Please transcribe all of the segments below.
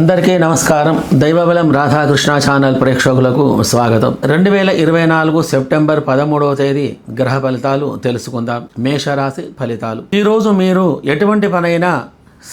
అందరికీ నమస్కారం. దైవబలం రాధాకృష్ణ ఛానల్ ప్రేక్షకులకు స్వాగతం. రెండు వేల ఇరవై నాలుగు సెప్టెంబర్ పదమూడవ తేదీ గ్రహ ఫలితాలు తెలుసుకుందాం. మేషరాశి ఫలితాలు. ఈరోజు మీరు ఎటువంటి పనైనా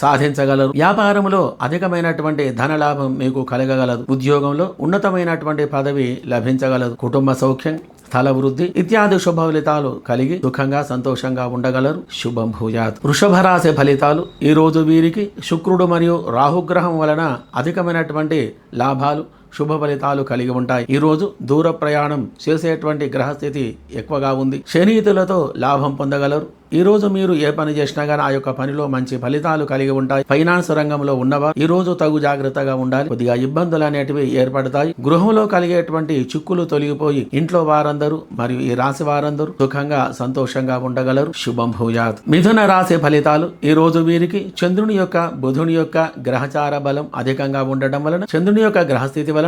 సాధించగలరు. వ్యాపారంలో అధికమైనటువంటి ధనలాభం మీకు కలగగలదు. ఉద్యోగంలో ఉన్నతమైనటువంటి పదవి లభించగలదు. కుటుంబ సౌఖ్యం స్థల వృద్ధి ఇత్యాది శుభ ఫలితాలు కలిగి సుఖంగా సంతోషంగా ఉండగలరు. శుభం భూజాత్ వృషభ రాశి ఫలితాలు ఈ రోజు వీరికి శుక్రుడు మరియు రాహుగ్రహం వలన అధికమైనటువంటి లాభాలు శుభ ఫలితాలు కలిగి ఉంటాయి. ఈ రోజు దూర ప్రయాణం చేసేటువంటి గ్రహస్థితి ఎక్కువగా ఉంది. శనీతులతో లాభం పొందగలరు. ఈ రోజు మీరు ఏ పని చేసినా కానీ ఆ యొక్క పనిలో మంచి ఫలితాలు కలిగి ఉంటాయి. ఫైనాన్స్ రంగంలో ఉన్నవారు ఈ రోజు తగు జాగ్రత్తగా ఉండాలి. కొద్దిగా ఇబ్బందులు అనేటివి ఏర్పడతాయి. గృహంలో కలిగేటువంటి చిక్కులు తొలగిపోయి ఇంట్లో వారందరూ మరియు ఈ రాశి వారందరూ సుఖంగా సంతోషంగా ఉండగలరు. శుభం భూజాత్ మిథున రాశి ఫలితాలు ఈ రోజు వీరికి చంద్రుని యొక్క బుధుని యొక్క గ్రహచార బలం అధికంగా ఉండటం వలన చంద్రుని యొక్క గ్రహస్థితి వలన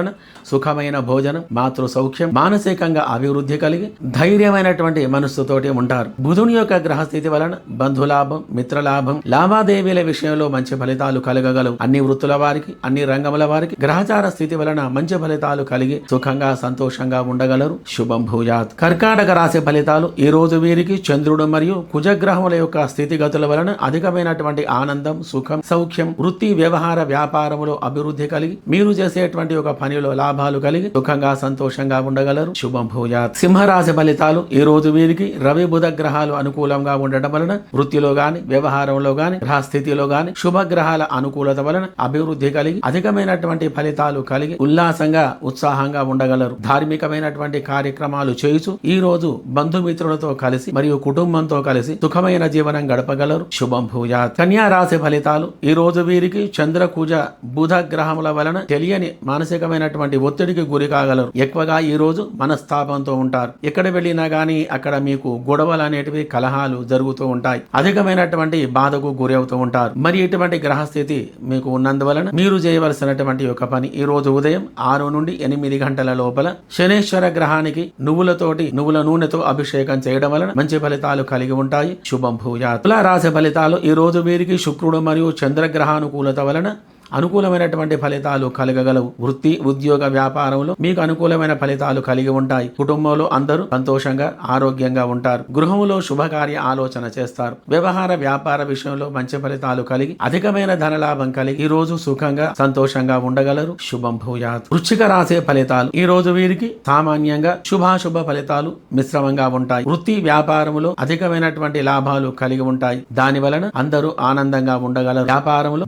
సుఖమైన భోజనం మాతృ సౌఖ్యం మానసికంగా అభివృద్ధి కలిగి ధైర్యమైనటువంటి మనస్సుతోటి ఉంటారు. బుధుని యొక్క గ్రహస్థితి వలన బంధులాభం మిత్రలాభం లావాదేవీల విషయంలో మంచి ఫలితాలు కలగగలవు. అన్ని వృత్తుల వారికి అన్ని రంగముల వారికి గ్రహచార స్థితి వలన మంచి ఫలితాలు కలిగి సుఖంగా సంతోషంగా ఉండగలరు. శుభం భూయాత్. కర్కాటక రాశి ఫలితాలు ఈ రోజు వీరికి చంద్రుడు మరియు కుజగ్రహముల యొక్క స్థితిగతుల వలన అధికమైనటువంటి ఆనందం సుఖం సౌఖ్యం వృత్తి వ్యవహార వ్యాపారములో అభివృద్ధి కలిగి మీరు చేసేటువంటి ఒక పనిలో లాభాలు కలిగి సుఖంగా సంతోషంగా ఉండగలరు. శుభం భూయాత్ సింహరాశి ఫలితాలు ఈ రోజు వీరికి రవి బుధ గ్రహాలు అనుకూలంగా ఉండటం వలన వృత్తిలో గాని వ్యవహారంలో గాని గ్రహస్థితిలో గాని శుభగ్రహాల అనుకూలత వలన అభివృద్ధి కలిగి అధికమైనటువంటి ఫలితాలు కలిగి ఉల్లాసంగా ఉత్సాహంగా ఉండగలరు. ధార్మికమైనటువంటి కార్యక్రమాలు చేయుచు ఈ రోజు బంధుమిత్రులతో కలిసి మరియు కుటుంబంతో కలిసి సుఖమైన జీవనం గడపగలరు. శుభం భూయాత్ కన్యా రాశి ఫలితాలు ఈ రోజు వీరికి చంద్రకూజ బుధ గ్రహముల వలన తెలియని మానసిక రకమైనటువంటి ఒత్తిడికి గురి కాగలరు. ఎక్కువగా ఈ రోజు మనస్తాపంతో ఉంటారు. ఎక్కడ వెళ్ళినా గానీ అక్కడ మీకు గొడవలు అనేటివి కలహాలు జరుగుతూ ఉంటాయి. అధికమైనటువంటి బాధకు గురి అవుతూ ఉంటారు. మరి ఇటువంటి గ్రహస్థితి మీకు ఉన్నందువలన మీరు చేయవలసినటువంటి ఒక పని ఈ రోజు ఉదయం ఆరు నుండి ఎనిమిది గంటల లోపల శనేశ్వర గ్రహానికి నువ్వులతోటి నువ్వుల నూనెతో అభిషేకం చేయడం వలన మంచి ఫలితాలు కలిగి ఉంటాయి. శుభం భూయాత్. తులా రాశి ఫలితాలు ఈ రోజు వీరికి శుక్రుడు మరియు చంద్రగ్రహానుకూలత వలన అనుకూలమైనటువంటి ఫలితాలు కలగగలవు. వృత్తి ఉద్యోగ వ్యాపారంలో మీకు అనుకూలమైన ఫలితాలు కలిగి ఉంటాయి. కుటుంబంలో అందరూ సంతోషంగా ఆరోగ్యంగా ఉంటారు. గృహములో శుభకార్య ఆలోచన చేస్తారు. వ్యవహార వ్యాపార విషయంలో మంచి ఫలితాలు కలిగి అధికమైన ధనలాభం కలిగి ఈ రోజు సుఖంగా సంతోషంగా ఉండగలరు. శుభం భూయాత్. వృచ్చిక రాసే ఫలితాలు. ఈ రోజు వీరికి సామాన్యంగా శుభాశుభ ఫలితాలు మిశ్రమంగా ఉంటాయి. వృత్తి వ్యాపారములో అధికమైనటువంటి లాభాలు కలిగి ఉంటాయి. దాని వలన అందరూ ఆనందంగా ఉండగలరు. వ్యాపారంలో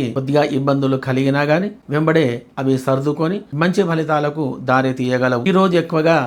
భాగస్వామ్యంతో కొద్దిగా ఇబ్బందులు కలిగినా గాని వెంబడే అవి సర్దుకొని మంచి ఫలితాలకు దారి తీయగలవు ఈ రోజు ఎక్కువగా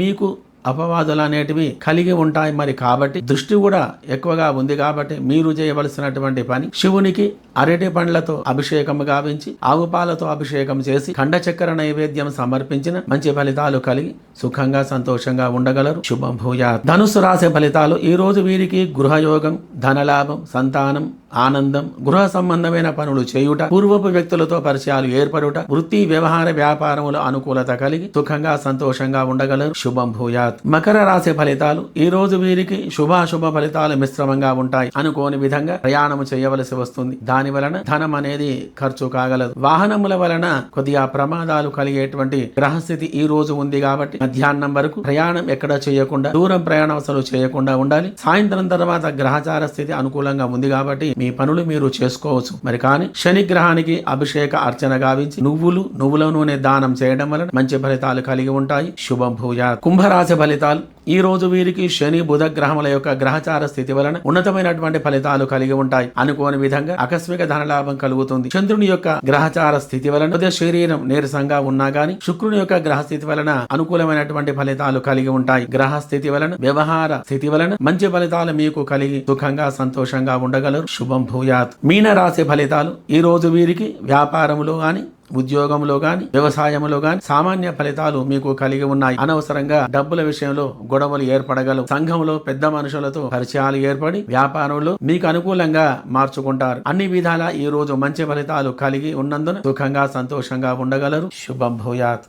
మీకు అపవాదులు అనేటివి కలిగి ఉంటాయి మరి కాబట్టి దృష్టి కూడా ఎక్కువగా ఉంది కాబట్టి మీరు చేయవలసినటువంటి పని శివునికి అరటి పండ్లతో అభిషేకం గావించి ఆవు పాలతో అభిషేకం చేసి ఖండ చక్కెర నైవేద్యం సమర్పించిన మంచి ఫలితాలు కలిగి సుఖంగా సంతోషంగా ఉండగలరు. శుభం భూయా ధనుసు రాసే ఫలితాలు. ఈ రోజు వీరికి గృహయోగం ధనలాభం సంతానం ఆనందం గృహ సంబంధమైన పనులు చేయుట పూర్వపు వ్యక్తులతో పరిచయాలు ఏర్పడుట వృత్తి వ్యవహార వ్యాపారముల అనుకూలత కలిగి సుఖంగా సంతోషంగా ఉండగలరు. శుభం భూయాత్. మకర రాశి ఫలితాలు ఈ రోజు వీరికి శుభాశుభ ఫలితాలు మిశ్రమంగా ఉంటాయి అనుకోని విధంగా ప్రయాణం చేయవలసి వస్తుంది. దాని వలన ధనం అనేది ఖర్చు కాగలదు. వాహనముల వలన కొద్దిగా ప్రమాదాలు కలిగేటువంటి గ్రహస్థితి ఈ రోజు ఉంది కాబట్టి మధ్యాహ్నం వరకు ప్రయాణం ఎక్కడ చేయకుండా దూరం ప్రయాణం అసలు చేయకుండా ఉండాలి. సాయంత్రం తర్వాత గ్రహచార స్థితి అనుకూలంగా ఉంది కాబట్టి మీ పనులు మీరు చేసుకోవచ్చు. మరి కానీ శని గ్రహానికి అభిషేక అర్చన గావించి నువ్వులు నువ్వుల నూనె దానం చేయడం వలన మంచి ఫలితాలు కలిగి ఉంటాయి. శుభం భూజ కుంభరాశి ఫలితాలు ఈ రోజు వీరికి శని బుధ గ్రహముల యొక్క గ్రహచార స్థితి వలన ఉన్నతమైనటువంటి ఫలితాలు కలిగి ఉంటాయి. అనుకోని విధంగా ఆకస్మిక ధనలాభం కలుగుతుంది. చంద్రుని యొక్క గ్రహచార స్థితి వలన ఉదయ శరీరం నీరసంగా ఉన్నా గాని శుక్రుని యొక్క గ్రహ స్థితి వలన అనుకూలమైనటువంటి ఫలితాలు కలిగి ఉంటాయి. గ్రహ స్థితి వలన వ్యవహార స్థితి వలన మంచి ఫలితాలు మీకు కలిగి సుఖంగా సంతోషంగా ఉండగలరు. శుభం భూయాత్. మీన రాశి ఫలితాలు ఈ రోజు వీరికి వ్యాపారములో గాని ఉద్యోగంలో గాని వ్యవసాయంలో గాని సామాన్య ఫలితాలు మీకు కలిగి ఉన్నాయి. అనవసరంగా డబ్బుల విషయంలో గొడవలు ఏర్పడగలవు. సంఘంలో పెద్ద మనుషులతో పరిచయాలు ఏర్పడి వ్యాపారంలో మీకు అనుకూలంగా మార్చుకుంటారు. అన్ని విధాల ఈ రోజు మంచి ఫలితాలు కలిగి ఉన్నందున సుఖంగా సంతోషంగా ఉండగలరు. శుభం భూయాత్.